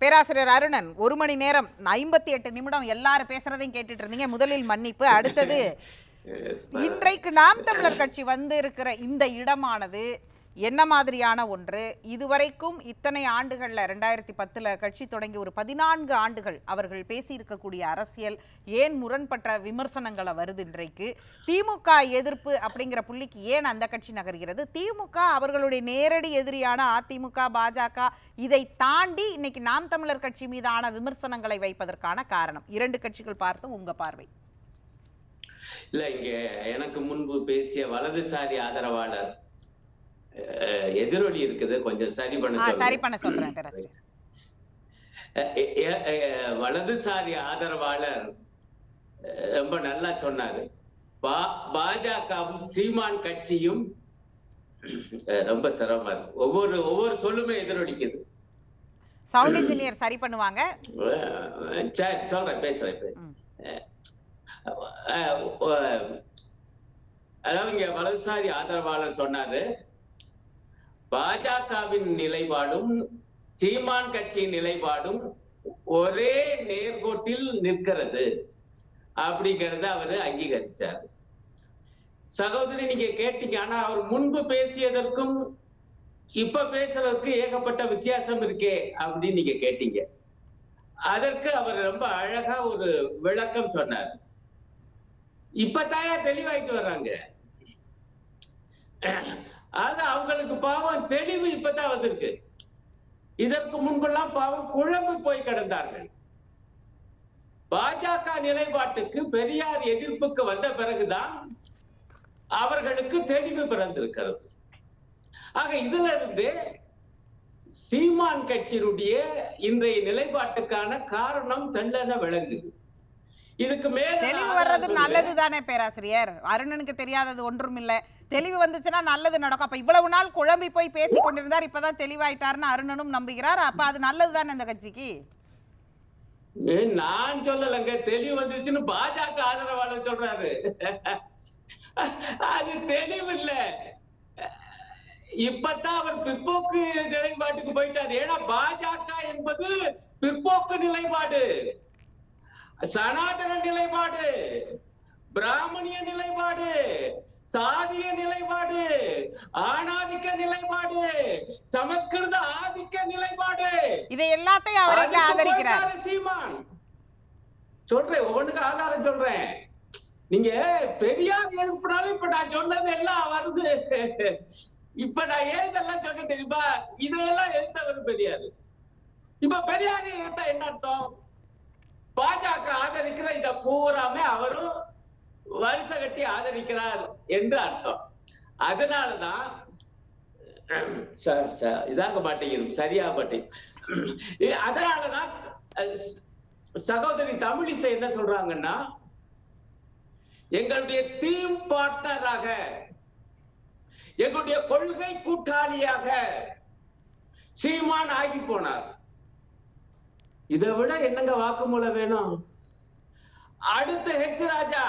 பேராசிரியர் அருணன் ஒரு மணி நேரம் ஐம்பத்தி எட்டு நிமிடம் எல்லாரும் பேசுறதையும் கேட்டுட்டு இருந்தீங்க. முதலில் மன்னிப்பு அடுத்தது இன்றைக்கு நாம் தமிழர் கட்சி வந்து இருக்கிற இந்த இடமானது என்ன மாதிரியான ஒன்று? இதுவரைக்கும் இத்தனை ஆண்டுகள்ல ரெண்டாயிரத்தி பத்துல கட்சி தொடங்கி ஒரு பதினான்கு ஆண்டுகள் அவர்கள் பேசியிருக்கக்கூடிய அரசியல் ஏன் முரண்பட்ட விமர்சனங்களை வருது இன்றைக்கு? திமுக எதிர்ப்பு அப்படிங்கிற புள்ளிக்கு ஏன் அந்த கட்சி நகர்கிறது? திமுக அவர்களுடைய நேரடி எதிரியான அதிமுக பாஜக இதை தாண்டி இன்னைக்கு நாம் தமிழர் கட்சி மீதான விமர்சனங்களை வைப்பதற்கான காரணம். இரண்டு கட்சிகள் பார்த்தும் உங்க பார்வை. இல்ல இங்க எனக்கு முன்பு பேசிய வலதுசாரி ஆதரவாளர் எதிரொலி இருக்குது. கொஞ்சம் சரி பண்ண. சரி பண்ண சொல்றேன் வலதுசாரி ஆதரவாளர் ரொம்ப நல்லா சொன்னாரு. பாஜகவும் சீமான் கட்சியும் ரொம்ப சிரமம் இருக்கு. ஒவ்வொரு ஒவ்வொரு சொல்லுமே எதிரொலிக்குது. சவுண்ட் இன்ஜினியர் சரி பண்ணுவாங்க. சரி சொல்றேன் பேசுறேன் பேசுறேன். அதாவது இங்க வலதுசாரி ஆதரவாளர் சொன்னாரு. பாஜகவின் நிலைப்பாடும் சீமான் கட்சியின் நிலைப்பாடும் ஒரே நேர்கோட்டில் நிற்கிறது. அப்படிங்கறத அவரு அங்கீகரிச்சார். சகோதரி நீங்க கேட்டீங்க. ஆனா அவர் முன்பு பேசியதற்கும் இப்ப பேசுறதுக்கு ஏகப்பட்ட வித்தியாசம் இருக்கே அப்படின்னு நீங்க கேட்டீங்க. அதற்கு அவர் ரொம்ப அழகா ஒரு விளக்கம் சொன்னார். இப்பதாயா தெளிவாயிட்டு வர்றாங்க? ஆக அவங்களுக்கு பாவம் தெளிவு இப்பதான் வந்திருக்கு. இதற்கு முன்பெல்லாம் பாவம் குழம்பு போய் கிடந்தார்கள். பாஜக நிலைப்பாட்டுக்கு பெரியார் எதிர்ப்புக்கு வந்த பிறகுதான் அவர்களுக்கு தெளிவு பிறந்திருக்கிறது. ஆக இதுல இருந்து சீமான் கட்சியினுடைய இன்றைய நிலைப்பாட்டுக்கான காரணம் தெள்ளென விளங்குது. இதுக்கு மேல தெளிவு வர்றது. நல்லது தானே பேராசிரியர். அருணனுக்கு தெரியாதது ஒன்றும் இல்ல. தெளிவு வந்துச்சுன்னா நல்லது நடக்கும். அப்ப இவ்வளவு நாள் குழம்பி போய் பேசி கொண்டிருந்தார். இப்பதான் தெளிவாயிட்டாருன்னு அருணனும் நம்புகிறார். அப்ப அது நல்லது தானே இந்த கட்சிக்கு? நான் சொல்லலைங்க. தெளிவு வந்துருச்சுன்னு பாஜக ஆதரவாளர் சொல்றாரு. அது தெளிவு இல்ல. இப்பதான் அவர் பிற்போக்கு நிலைப்பாட்டுக்கு போயிட்டாரு. ஏன்னா பாஜக என்பது பிற்போக்கு நிலைப்பாடு. சனாதன நிலைப்பாடு பிராமணிய நிலைப்பாடு சாதிய நிலைப்பாடு ஆணாதிக்க நிலைப்பாடு சமஸ்கிருத ஆதிக்க நிலைப்பாடு. இதை எல்லாத்தையும் அவர் ஆதரிக்கிறார்? சீமான். சொல்றேன் ஒவ்வொன்றுக்கு ஆதாரம் சொல்றேன். நீங்க பெரியார் எழுப்பினாலும் இப்ப நான் சொன்னது எல்லாம் வருது இப்ப நான் ஏன் இதெல்லாம் சொன்ன தெரியுமா? இதையெல்லாம் எழுத்தவர் பெரியார். இப்ப பெரியார் என்ன அர்த்தம்? பாஜக ஆதரிக்கிற இத பூராமே அவரும் வருஷ கட்டி ஆதரிக்கிறார் என்று அர்த்தம். அதனாலதான் இதாக மாட்டேங்குது சரியா மாட்டேங்குது. அதனாலதான் சகோதரி தமிழிசை என்ன சொல்றாங்கன்னா எங்களுடைய தீம் பார்ட்னராக எங்களுடைய கொள்கை கூட்டாளியாக சீமான் ஆகி போனார். இதை விட என்னங்க வாக்குமூலம் வேணும்? அடுத்து ஹெச் ராஜா.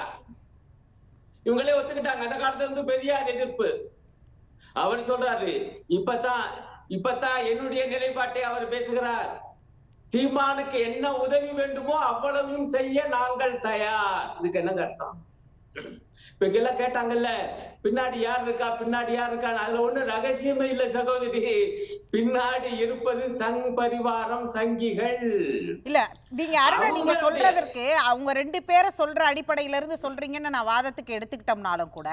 இவங்களே ஒத்துக்கிட்டாங்க. அந்த காலத்துல இருந்து பெரியார் எதிர்ப்பு. அவர் சொல்றாரு இப்பதான் இப்பதான் என்னுடைய நிலைப்பாட்டை அவர் பேசுகிறார். சீமானுக்கு என்ன உதவி வேண்டுமோ அவ்வளவும் செய்ய நாங்கள் தயார். இதுக்கு என்னங்க அர்த்தம்? இப்ப எல்லாம் கேட்டாங்கல்ல பின்னாடி யார் இருக்கா பின்னாடி யார் இருக்கா? அதுல ஒண்ணு ரகசியமே இல்ல சகோதரி. பின்னாடி இருப்பது சங் பரிவாரம் சங்கிகள். இல்ல நீங்க அருணன் நீங்க சொல்றதற்கு அவங்க ரெண்டு பேரை சொல்ற அடிப்படையில இருந்து சொல்றீங்கன்னு நான் வாதத்துக்கு எடுத்துக்கிட்டோம்னாலும் கூட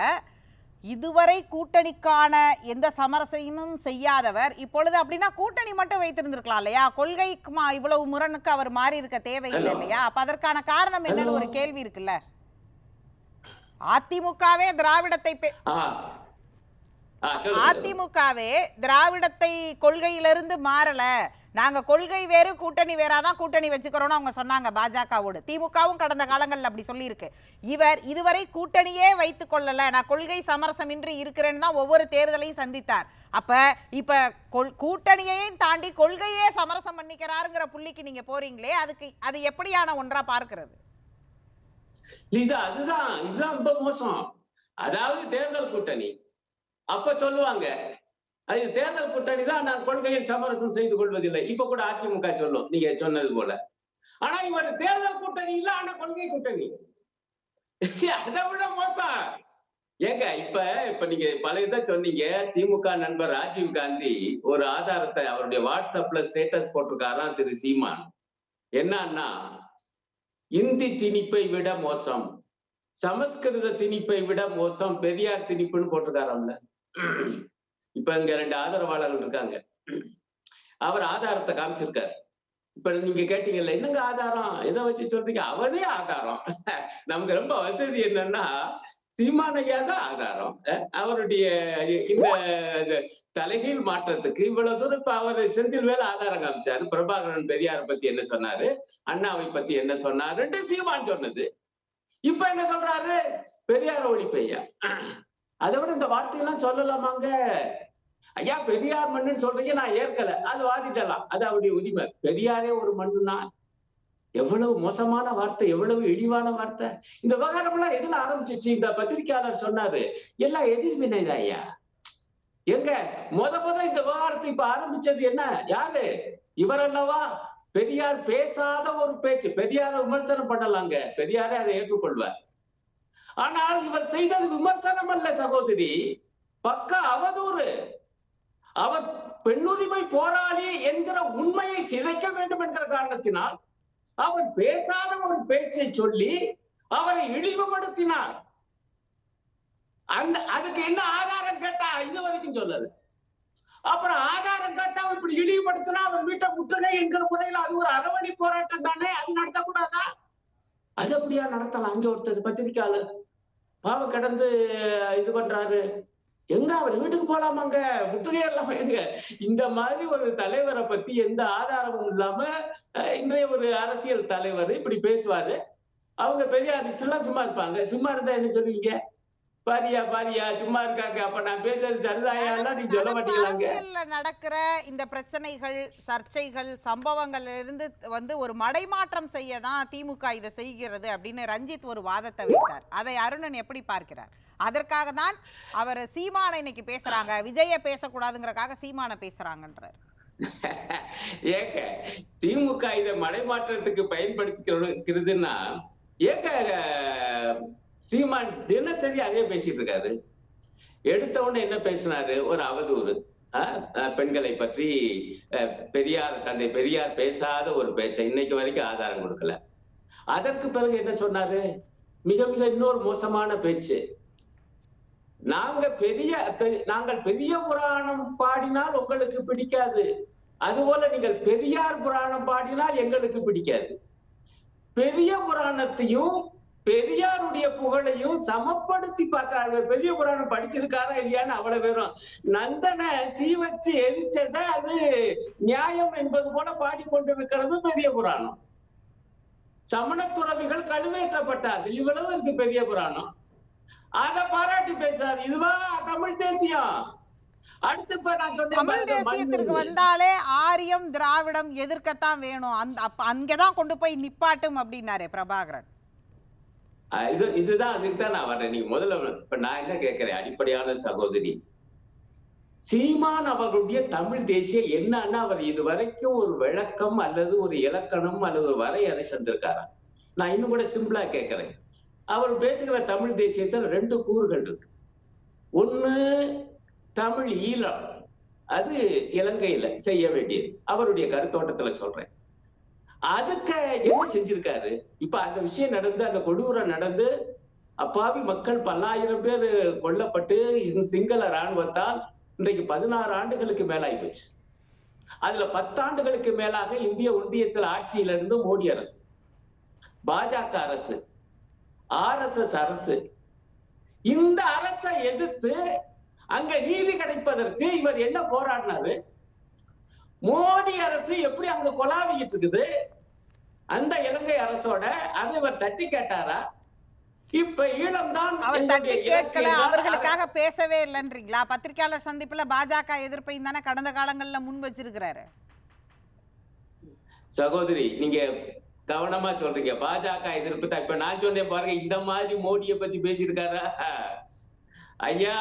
இதுவரை கூட்டணிக்கான எந்த சமரசமும் செய்யாதவர் இப்பொழுது அப்படின்னா கூட்டணி மட்டும் வைத்திருந்திருக்கலாம் இல்லையா? கொள்கைக்கு மா- இவ்வளவு முரணுக்கு அவர் மாறி இருக்க தேவையில்லை. இல்லையா? அப்ப அதற்கான காரணம் என்னன்னு. ஒரு கேள்வி இருக்குல்ல. அதிமுகவே திராவிடத்தை. அதிமுகவே திராவிடத்தை கொள்கையிலிருந்து மாறல. நாங்க கொள்கை வேறு கூட்டணி வேறாதான் கூட்டணி வச்சுக்கிறோம்னு அவங்க சொன்னாங்க பாஜகவோடு. திமுகவும் கடந்த காலங்கள்ல அப்படி சொல்லியிருக்கு. இவர் இதுவரை கூட்டணியே வைத்துக் கொள்ளல. நான் கொள்கை சமரசமின்றி இருக்கிறேன்னு தான் ஒவ்வொரு தேர்தலையும் சந்தித்தார். அப்ப இப்ப கூட்டணியையும் தாண்டி கொள்கையே சமரசம் பண்ணிக்கிறாருங்கிற புள்ளிக்கு நீங்க போறீங்களே அதுக்கு அது எப்படியான ஒன்றா பார்க்கிறது? இது அதுதான் இதுதான் ரொம்ப மோசம். அதாவது தேர்தல் கூட்டணி. அப்ப சொல்லுவாங்க அது தேர்தல் கூட்டணி தான் நான் கொள்கையில் சமரசம் செய்து கொள்வதில்லை. இப்ப கூட அதிமுக சொல்லும் நீங்க சொன்னது போல. ஆனா இவர் தேர்தல் கூட்டணி இல்ல ஆனா கொள்கை கூட்டணி. அதை விட மோசம். ஏங்க இப்ப இப்ப நீங்க பல இதை சொன்னீங்க. திமுக நண்பர் ராஜீவ் காந்தி ஒரு ஆதாரத்தை அவருடைய வாட்ஸ்அப்ல ஸ்டேட்டஸ் போட்டிருக்காராம் திரு சீமான். என்னன்னா இந்தி திணிப்பை விட மோசம். சமஸ்கிருத திணிப்பை விட மோசம். பெரியார் திணிப்புன்னு போட்டிருக்காராம்ல. இப்ப இங்க ரெண்டு ஆதரவாளர்கள் இருக்காங்க. அவர் ஆதாரத்தை காமிச்சிருக்காரு. இப்ப நீங்க கேட்டீங்கல்ல என்னங்க ஆதாரம்? எதை வச்சு சொல்றீங்க? அவரே ஆதாரம். நமக்கு ரொம்ப வசதி என்னன்னா சீமானையா தான் ஆதாரம் அவருடைய இந்த தலைகீழ் மாற்றத்துக்கு இவ்வளவு தூரம் இப்ப அவர் செந்தில் வேலை ஆதாரம் காமிச்சாரு. பிரபாகரன் பெரியாரை பத்தி என்ன சொன்னாரு? அண்ணாவை பத்தி என்ன சொன்னாருன்ட்டு சீமான் சொன்னது. இப்ப என்ன சொல்றாரு? பெரியார ஒழிப்பையா அதை விட இந்த வார்த்தையெல்லாம் சொல்லலாமாங்க? ஐயா பெரியார் மண்ணுன்னு சொல்றீங்க நான் ஏற்கல. அது வாதிட்டலாம். அது அவருடைய உரிமை. பெரியாரே ஒரு மண்ணுனா எவ்வளவு மோசமான வார்த்தை எவ்வளவு இழிவான வார்த்தை. இந்த விவகாரம் எல்லாம் எதுல ஆரம்பிச்சிச்சு? இந்த பத்திரிகையாளர் சொன்னாரு எல்லாம் எதிர்வினைதான் ஐயா. எங்க? முத முத இந்த விவகாரத்தை இப்ப ஆரம்பிச்சது என்ன? யாரு? இவர் அல்லவா பெரியார் பேசாத ஒரு பேச்சு. பெரியார விமர்சனம் பண்ணலாங்க. பெரியாரே அதை ஏற்றுக்கொள்வார். ஆனால் இவர் செய்தது விமர்சனம் அல்ல சகோதரி. பக்க அவதூறு. அவர் பெண்ணுரிமை போராளி என்கிற உண்மையை சிதைக்க வேண்டும் என்கிற காரணத்தினால் அவர் பேசாத ஒரு பேச்சை சொல்லி அவரை இழிவுபடுத்தினார். அந்த அதுக்கு என்ன ஆதாரம் கேட்டா இது வரைக்கும் சொல்லல. அப்புறம் ஆதாரம் கேட்டா இப்படி இழிவுபடுத்தினா அவர் வீட்டை முற்றுகை என்கிற முறையில் அது ஒரு அறவழி போராட்டம் தானே? அது நடத்தக்கூடாதா? அது அப்படியா நடத்தலாம்? அங்க ஒருத்தர் பத்திரிக்கையாளர் பாவ கடந்து இது பண்றாரு. எங்க அவர் வீட்டுக்கு போலாமாங்க? முற்றுகை இல்லாம எங்க இந்த மாதிரி ஒரு தலைவரை பத்தி எந்த ஆதாரமும் இல்லாம இன்றைய ஒரு அரசியல் தலைவர் இப்படி பேசுவாரு. அவங்க பெரியாரிஸ்ட் எல்லாம் சும்மா இருப்பாங்க. சும்மா இருந்தா என்ன சொல்லுவீங்க? பாரியா பாரியா சும்மா இருக்காங்க. அப்ப நான் பேசுறது சரிதாயா நீ சொல்ல மாட்டீங்களாங்க நடக்கிற இந்த பிரச்சனைகள் சர்ச்சைகள் சம்பவங்கள்ல இருந்து வந்து ஒரு மடைமாற்றம் செய்ய தான் திமுக இதை செய்கிறது அப்படின்னு ரஞ்சித் ஒரு வாதத்தை வைத்தார் அதை அருணன் எப்படி பார்க்கிறார்? அதற்காக தான் அவர் சீமானை இன்னைக்கு பேசுறாங்க. விஜய பேசக்கூடாதுங்கிறக்காக சீமானை பேசுறாங்கன்றார். ஏங்க திமுக இதை மடைமாற்றத்துக்கு பயன்படுத்திக்கிறதுன்னா ஏங்க சீமான் தினசரி அதே பேசிட்டு இருக்காரு. எடுத்த உடனே என்ன பேசினாரு? ஒரு அவதூறு. பெண்களை பற்றி அஹ், பெரியார் தந்தை பெரியார் பேசாத ஒரு பேச்சை இன்னைக்கு வரைக்கும் ஆதாரம் கொடுக்கல. அதற்கு பிறகு என்ன சொன்னாரு? மிக மிக இன்னொரு மோசமான பேச்சு. நாங்க பெரிய நாங்கள் பெரிய புராணம் பாடினால் உங்களுக்கு பிடிக்காது. அதுபோல நீங்கள் பெரியார் புராணம் பாடினால் எங்களுக்கு பிடிக்காது. பெரிய புராணத்தையும் பெரியாருடைய புகழையும் சமப்படுத்தி பார்க்கறாங்க பெரிய புராணம் படிச்சிருக்காரா இல்லையான்னு அவ்வளவு பேரும் நந்தனை தீ வச்சு எரிச்சத அது நியாயம் என்பது போல பாடிக்கொண்டிருக்கிறது பெரிய புராணம். சமண துறவிகள் கழுவேற்றப்பட்டார்கள். இவ்வளவு இருக்கு பெரிய புராணம். அத பாராட்டி பேசாது இதுவா தமிழ் தேசியம். தமிழ் தேசியத்திற்கு. வந்தாலே ஆரியம் திராவிடம் எதிர்க்கத்தான் வேணும். அந்த அங்கதான் கொண்டு போய் நிப்பாட்டும் அப்படின்னாரே பிரபாகரன். இது இதுதான் அதுக்கு தான் நான் வரேன் நீங்க முதல்ல இப்ப நான் என்ன கேட்கிறேன்? அடிப்படையான சகோதரி. சீமான் அவர்களுடைய தமிழ் தேசிய என்னன்னா அவர் இது வரைக்கும் ஒரு விளக்கம் அல்லது ஒரு இலக்கணம் அல்லது வரையறை செஞ்சிருக்காரா நான் இன்னும் கூட சிம்பிளா கேட்கிறேன். அவர் பேசுகிற தமிழ் தேசியத்தில் ரெண்டு கூறுகள் இருக்கு. ஒண்ணு தமிழ் ஈழம். அது இலங்கையில செய்ய வேண்டியது. அவருடைய கருத்தோட்டத்துல சொல்றேன். அதுக்கு என்ன செஞ்சிருக்காரு? இப்ப அந்த விஷயம் நடந்து அந்த கொடூரம் நடந்து அப்பாவி மக்கள் பல்லாயிரம் பேர் கொல்லப்பட்டு சிங்கள ராணுவத்தால் இன்றைக்கு பதினாறு ஆண்டுகளுக்கு மேலாகி போச்சு அதுல பத்தாண்டுகளுக்கு மேலாக இந்திய ஒன்றியத்தில் ஆட்சியில இருந்து மோடி அரசு பாஜக அரசு ஆர்எஸ்எஸ் அரசு இந்த அரசை எதிர்த்து அங்க நீதி கிடைப்பதற்கு இவர் என்ன போராடினாரு? மோடி அரசு எப்படி அங்க கொலாவிட்டு இருக்குது? அந்த இலங்கை அரசோட அதை இவர் தட்டி கேட்டாரா? இப்ப ஈழம்தான் அவர் தட்டி கேட்கல. அவர்களுக்காக பேசவே இல்லைன்றீங்களா? பத்திரிகையாளர் சந்திப்புல பாஜக எதிர்ப்பையும் தானே கடந்த காலங்கள்ல முன் வச்சிருக்கிறாரு. சகோதரி நீங்க கவனமா சொல்றீங்க. பாஜக எதிர்ப்பு தான். இப்ப நான் சொன்னேன் பாருங்க இந்த மாதிரி மோடியை பத்தி பேசியிருக்காரா? ஐயா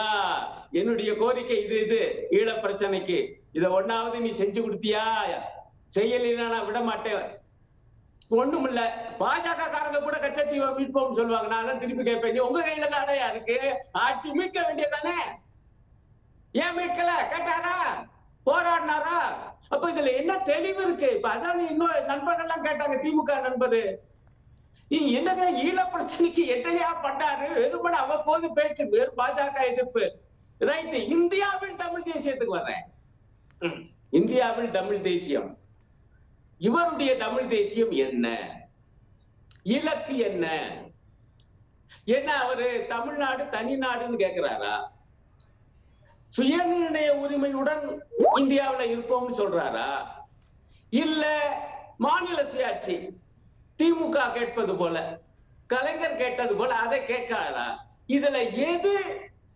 என்னுடைய கோரிக்கை இது இது ஈழ பிரச்சனைக்கு. இதை ஒன்னாவது நீ செஞ்சு கொடுத்தியா? செய்யலைன்னா நான் விட மாட்டேன். ஒண்ணும் இல்ல பாஜக காரங்க கூட கச்சத்தீவை மீட்போம் சொல்லுவாங்க. நான் அதான் திருப்பி கேட்பேன். நீ உங்க கையில தானே இருக்கு? ஆட்சி மீட்க வேண்டியதானே ஏன் மீட்கல? கேட்டாரா போராடினாரா? அப்ப இதுல என்ன தெளிவு இருக்கு? இப்ப அதான் இன்னும் நண்பர்கள்லாம் கேட்டாங்க திமுக நண்பரு. நீ என்னங்க ஈழ பிரச்சனைக்கு எட்டையா பண்ணாரு? வெறுமன அவ்வப்போது பேச்சு வெறும் பாஜக எதிர்ப்பு. ரைட் இந்தியாவின் தமிழ் தேசியத்துக்கு வர்றேன். இந்தியாவில் தமிழ் தேசியம். இவருடைய தமிழ் தேசியம் என்ன? இலக்கு என்ன? என்ன அவரு தமிழ்நாடு தனி நாடுன்னு கேக்குறாரா? சுயநிர்ணய உரிமையுடன் இந்தியாவில் இருப்போம்னு சொல்றாரா? இல்ல மாநில சுயாட்சி திமுக கேட்பது போல கலைஞர் கேட்டது போல அதை கேட்காதா இதுல எது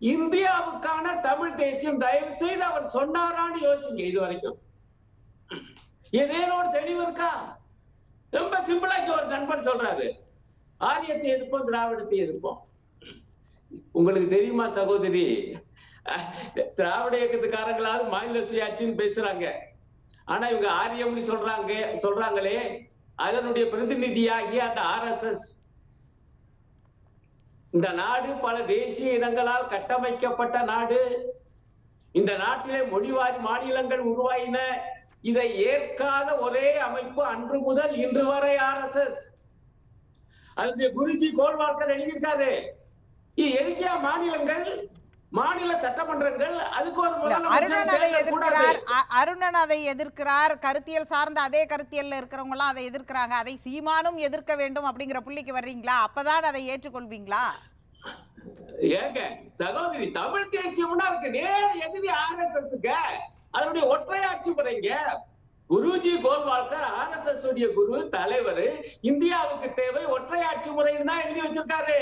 இந்தியாவுக்கான தமிழ் தேசியம் தயவு செய்து அவர் சொன்னாரான்னு யோசிங்க இது வரைக்கும். ஏதேனும் ஒரு தெளிவு இருக்கா? ரொம்ப சிம்பிளா ஒரு நண்பர் சொல்றாரு. ஆரியத்தை எதிர்ப்போம் திராவிடத்தை எதிர்ப்போம் உங்களுக்கு தெரியுமா சகோதரி? திராவிட இயக்கத்துக்காரங்களாவது மாநில சுயாட்சின்னு பேசுறாங்க. ஆனா இவங்க ஆரியம்னு சொல்றாங்க சொல்றாங்களே. அதனுடைய பிரதிநிதியாகி அந்த ஆர்எஸ்எஸ் இந்த நாடு பல தேசிய இனங்களால் கட்டமைக்கப்பட்ட நாடு. இந்த நாட்டிலே மொழிவாரி மாநிலங்கள் உருவாயின. இதை ஏற்காத ஒரே அமைப்பு அன்று முதல் இன்று வரை ஆர் எஸ் அதனுடைய குருஜி கோல்வால்கர் எழுதியிருக்காரு. இது எதுக்கியா மாநிலங்கள் மாநில சட்டமன்றங்கள் அதுக்கு ஒரு அருணன் அதை எதிர்க்கிறார். அருணன் அதை எதிர்க்கிறார். கருத்தியல் சார்ந்த அதே கருத்தியல்ல இருக்கிறவங்க எல்லாம் அதை எதிர்க்கிறாங்க. அதை சீமானும் எதிர்க்க வேண்டும் அப்படிங்கிற புள்ளிக்கு வர்றீங்களா? அப்பதான் அதை ஏற்றுக்கொள்வீங்களா? ஏங்க சகோதரி தமிழ் தேசியம்னா அதுக்கு நேர் எதிரி ஆரம்பிக்கிறதுக்கு அதனுடைய ஒற்றையாட்சி முறைங்க. குருஜி கோல்வால்கர் ஆர்எஸ்எஸ் உடைய குரு தலைவர் இந்தியாவுக்கு தேவை ஒற்றையாட்சி முறைன்னு தான் எழுதி வச்சிருக்காரு.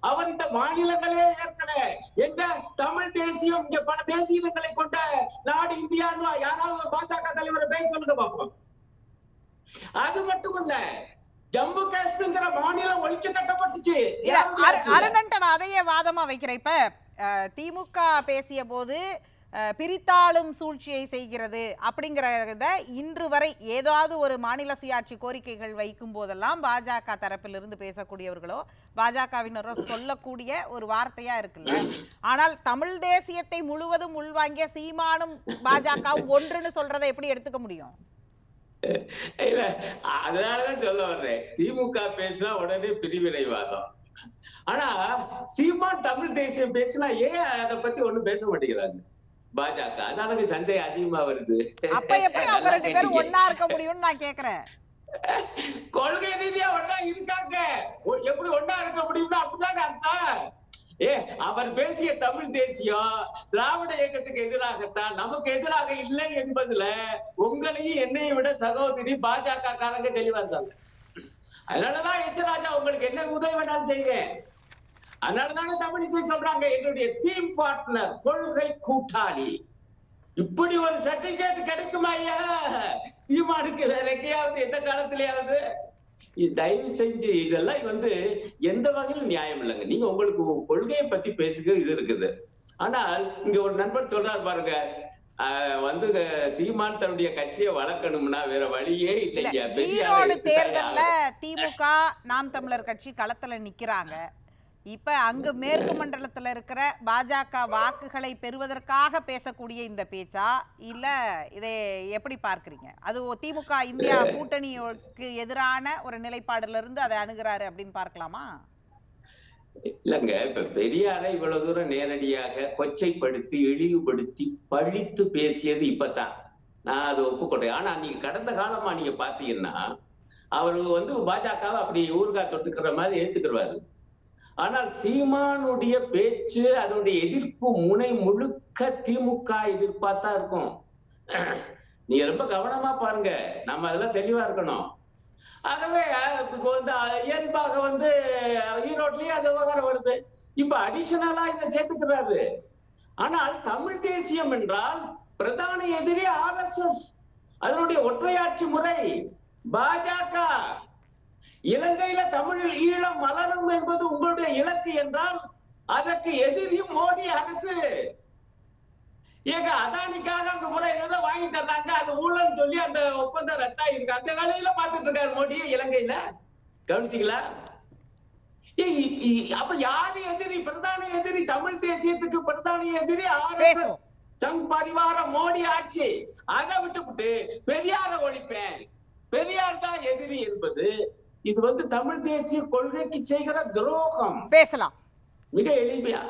அவர் இந்த மாநிலங்களே ஏற்கல எங்க தமிழ் தேசியம் இங்க பல தேசியங்களை கொண்ட நாடு இந்தியான்னு யாராவது பாஜக தலைவரை பேச சொல்லுங்க பாப்போம். அது மட்டும் இல்ல ஜம்மு காஷ்மீர்ங்கிற மாநிலம் ஒழிச்சு கட்டப்பட்டுச்சு. இல்ல யாருடைய அரு- ஆட்சியில? அருணன்ட்ட நான் அதையே வாதமா வைக்கிறேன். இப்ப திமுக பேசிய போது பிரித்தாளும் சூழ்ச்சியை செய்கிறது அப்படிங்கிறத இன்று வரை ஏதாவது ஒரு மாநில சுயாட்சி கோரிக்கைகள் வைக்கும் போதெல்லாம் பாஜக தரப்பிலிருந்து பேசக்கூடியவர்களோ பாஜகவினரோ சொல்லக்கூடிய ஒரு வார்த்தையா இருக்குல்ல. ஆனால் தமிழ் தேசியத்தை முழுவதும் உள்வாங்கிய சீமானும் பாஜகவும் ஒன்றுன்னு சொல்றதை எப்படி எடுத்துக்க முடியும்? இல்ல அதனாலதான் சொல்ல வர்றேன். திமுக பேசினா உடனே பிரிவினைவாதம். ஆனா சீமான் தமிழ் தேசியம் பேசினா ஏன் அதை பத்தி ஒண்ணும் பேச மாட்டேங்கிறாங்க? பாஜக. அதனால சண்டை அதிகமா வருது. அப்ப எப்படி அவங்க ரெண்டு பேரும் ஒன்னா இருக்க முடியும்னு நான் கேக்குறேன்? கொள்கை ரீதியா ஒன்னா இருக்காங்க. எப்படி ஒன்னா இருக்க முடியும்னா அப்படிதாங்க அர்த்தம். ஏ அவர் பேசிய தமிழ் தேசியம் திராவிட இயக்கத்துக்கு எதிராகத்தான் நமக்கு எதிராக இல்லை என்பதுல உங்களையும் என்னையும் விட சகோதரி பாஜக காரங்க தெளிவா இருந்தாங்க அதனாலதான் எச் ராஜா உங்களுக்கு என்ன உதவி வேணாலும் செய்வேன் அதனாலதானே தமிழிசை சொல்றாங்க. என்னுடைய தீம் பார்ட்னர் கொள்கை கூட்டாளி. இப்படி ஒரு சர்டிபிகேட் கிடைக்குமா ஐயா? சீமானுக்கு வேற எங்கேயாவது எந்த காலத்திலயாவது? தயவு செஞ்சு இதெல்லாம் வந்து எந்த வகையில் நியாயம் இல்லைங்க. நீங்க உங்களுக்கு கொள்கையை பத்தி பேசுக இது இருக்குது. ஆனால் இங்க ஒரு நண்பர் சொல்றாரு பாருங்க. வந்து சீமான் தன்னுடைய கட்சியை வளர்க்கணும்னா வேற வழியே இல்ல இல்லைங்க ஈரோடு தேர்தல்ல. திமுக நாம் தமிழர் கட்சி களத்துல நிக்கிறாங்க. இப்ப அங்கு மேற்கு மண்டலத்துல இருக்கிற பாஜக வாக்குகளை பெறுவதற்காக பேசக்கூடிய இந்த பேச்சா? இல்ல இதை எப்படி பார்க்கறீங்க? அது திமுக இந்தியா கூட்டணிக்கு எதிரான ஒரு நிலைப்பாடுல இருந்து அதை அணுகுறாரு அப்படின்னு பார்க்கலாமா? இல்லங்க இப்ப பெரியாரை இவ்வளவு தூரம் நேரடியாக கொச்சைப்படுத்தி இழிவுபடுத்தி பழித்து பேசியது இப்பதான். நான் அதை ஒப்புக்கொண்டேன். ஆனா நீங்க கடந்த காலமா நீங்க பாத்தீங்கன்னா அவரு வந்து பாஜகவை அப்படி ஊர்கா தொட்டுக்கிற மாதிரி ஏத்துக்கிறவாரு ஆனால் சீமானுடைய பேச்சு அதனுடைய எதிர்ப்பு முனை முழுக்க திமுக எதிர்ப்பா தான் இருக்கும். நீங்க ரொம்ப கவனமா பாருங்க. நம்ம அதெல்லாம் தெளிவா இருக்கணும். ஆகவே இப்போ வந்து இயல்பாக வந்து ஈரோட்லயே அது விவகாரம் வருது. இப்ப அடிஷனலா இதை சேர்த்துக்கிறாரு. ஆனால் தமிழ் தேசியம் என்றால் பிரதான எதிரி ஆர்எஸ்எஸ் அதனுடைய ஒற்றையாட்சி முறை பாஜக இலங்கையில தமிழ் ஈழம் மலரும் என்பது உங்களுடைய இலக்கு என்றால் அதற்கு எதிரி மோடி அரசு. ஏங்க அதானிக்காக அந்த முறை ஏதோ வாங்கி தந்தாங்க. அது ஊழல் சொல்லி அந்த ஒப்பந்தம் ரத்தாயிருக்கு அந்த வேலையில பாத்துட்டு இருக்காரு மோடி இலங்கையில. கவனிச்சீங்களா அப்ப யாரு எதிரி? பிரதான எதிரி தமிழ் தேசியத்துக்கு பிரதான எதிரி ஆர்எஸ்எஸ். சங் பரிவார மோடி ஆட்சி. அதை விட்டுவிட்டு பெரியார ஒழிப்பேன். பெரியார் தான் எதிரி என்பது இது வந்து தமிழ் தேசிய கொள்கைக்கு செய்கிற துரோகம். பேசலாம். மிக எளிமையா.